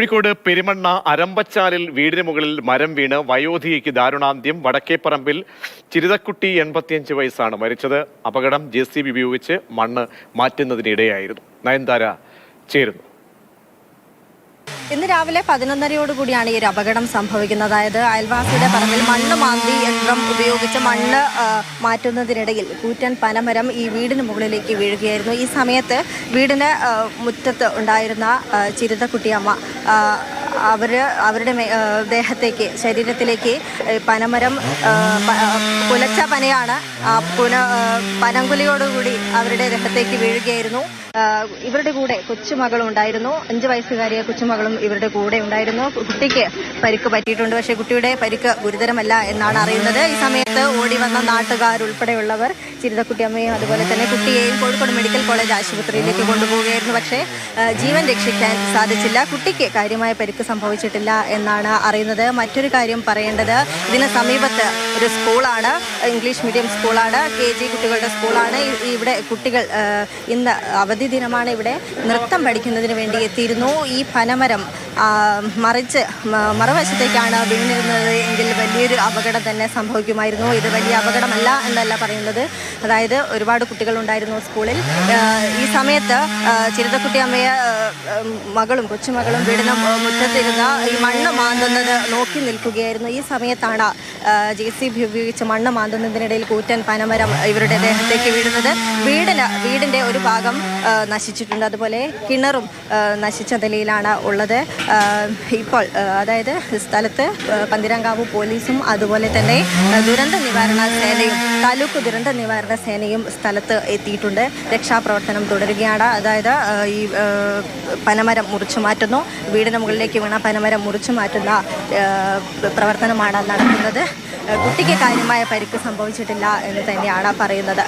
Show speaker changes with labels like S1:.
S1: കോഴിക്കോട് പെരുമണ്ണ അരമ്പച്ചാലിൽ വീടിന് മുകളിൽ മരം വീണ് വയോധികയ്ക്ക് ദാരുണാന്ത്യം. വടക്കേപ്പറമ്പിൽ ചിരിതക്കുട്ടി എൺപത്തിയഞ്ച് വയസ്സാണ് മരിച്ചത്. അപകടം ജെ സി ബി ഉപയോഗിച്ച് മണ്ണ് മാറ്റുന്നതിനിടെയായിരുന്നു. നയൻതാര ചേരുന്നു.
S2: ഇന്ന് രാവിലെ പതിനൊന്നരയോടുകൂടിയാണ് ഈ ഒരു അപകടം സംഭവിക്കുന്നത് അതായത് അയൽവാസിയുടെ പറമ്പിൽ മണ്ണ് മാന്തി യന്ത്രം ഉപയോഗിച്ച് മണ്ണ് മാറ്റുന്നതിനിടയിൽ കൂറ്റൻ പനമരം ഈ വീടിന് മുകളിലേക്ക് വീഴുകയായിരുന്നു. ഈ സമയത്ത് വീടിന് മുറ്റത്ത് ഉണ്ടായിരുന്ന ചിരുതക്കുട്ടിയമ്മ അവർ അവരുടെ ദേഹത്തേക്ക് ശരീരത്തിലേക്ക് പനമരം പുലച്ച പനയാണ്. ആ പുന പനങ്കുലിയോടുകൂടി അവരുടെ ദേഹത്തേക്ക് വീഴുകയായിരുന്നു. ഇവരുടെ കൂടെ കൊച്ചുമകളും ഉണ്ടായിരുന്നു അഞ്ചു വയസ്സുകാരിയ കൊച്ചുമകളും ഇവരുടെ കൂടെ ഉണ്ടായിരുന്നു. കുട്ടിക്ക് പരിക്ക് പറ്റിയിട്ടുണ്ട്. പക്ഷേ കുട്ടിയുടെ പരിക്ക് ഗുരുതരമല്ല എന്നാണ് അറിയുന്നത്. ഈ സമയത്ത് ഓടി വന്ന നാട്ടുകാരുൾപ്പെടെയുള്ളവർ ചിരിതക്കുട്ടിയമ്മയും അതുപോലെ തന്നെ കുട്ടിയെയും കോഴിക്കോട് മെഡിക്കൽ കോളേജ് ആശുപത്രിയിലേക്ക് കൊണ്ടുപോവുകയായിരുന്നു. പക്ഷേ ജീവൻ രക്ഷിക്കാൻ സാധിച്ചില്ല. കുട്ടിക്ക് കാര്യമായ പരിക്ക് സംഭവിച്ചിട്ടില്ല എന്നാണ് അറിയുന്നത്. മറ്റൊരു കാര്യം പറയേണ്ടത് ഇതിന് സമീപത്ത് ഒരു സ്കൂളാണ് ഇംഗ്ലീഷ് മീഡിയം സ്കൂളാണ് കെ ജി കുട്ടികളുടെ സ്കൂളാണ്. ഇവിടെ കുട്ടികൾ ഇന്ന് അവധി ദിനമാണ് ഇവിടെ നൃത്തം പഠിക്കുന്നതിന് വേണ്ടി എത്തിയിരുന്നു. ഈ പനമരം മറിച്ച് മറുവശത്തേക്കാണ് വീണിരുന്നത് എങ്കിൽ വലിയൊരു അപകടം തന്നെ സംഭവിക്കുമായിരുന്നു. ഇത് വലിയ അപകടമല്ല എന്നല്ല പറയുന്നത്. അതായത് ഒരുപാട് കുട്ടികളുണ്ടായിരുന്നു സ്കൂളിൽ. ഈ സമയത്ത് ചിരുതക്കുട്ടി അമ്മയെ മകളും കൊച്ചുമകളും വീടിന് മുറ്റത്തിരുന്ന ഈ മണ്ണ് മാന്തുന്നത് നോക്കി നിൽക്കുകയായിരുന്നു. ഈ സമയത്താണ് ജെ സി ബി ഉപയോഗിച്ച് മണ്ണ് മാന്തുന്നതിനിടയിൽ കൂറ്റൻ പനമരം ഇവരുടെ ദേഹത്തേക്ക് വീഴുന്നത്. വീടിന് വീടിന്റെ ഒരു ഭാഗം നശിച്ചിട്ടുണ്ട്. അതുപോലെ കിണറും നശിച്ച നിലയിലാണ് ഉള്ളത്. ഇപ്പോൾ അതായത് സ്ഥലത്ത് പന്തിരങ്കാവ് പോലീസും അതുപോലെ തന്നെ ദുരന്ത നിവാരണ സേനയും താലൂക്ക് ദുരന്ത നിവാരണ സേനയും സ്ഥലത്ത് എത്തിയിട്ടുണ്ട്. രക്ഷാപ്രവർത്തനം തുടരുകയാണ്. അതായത് ഈ പനമരം മുറിച്ചു മാറ്റുന്നു. വീടിന് മുകളിലേക്ക് വീണ പനമരം മുറിച്ചു മാറ്റുന്ന പ്രവർത്തനമാണ് നടക്കുന്നത്. കുട്ടിക്ക് കാര്യമായ പരിക്ക് സംഭവിച്ചിട്ടില്ല എന്ന് തന്നെയാണ് പറയുന്നത്.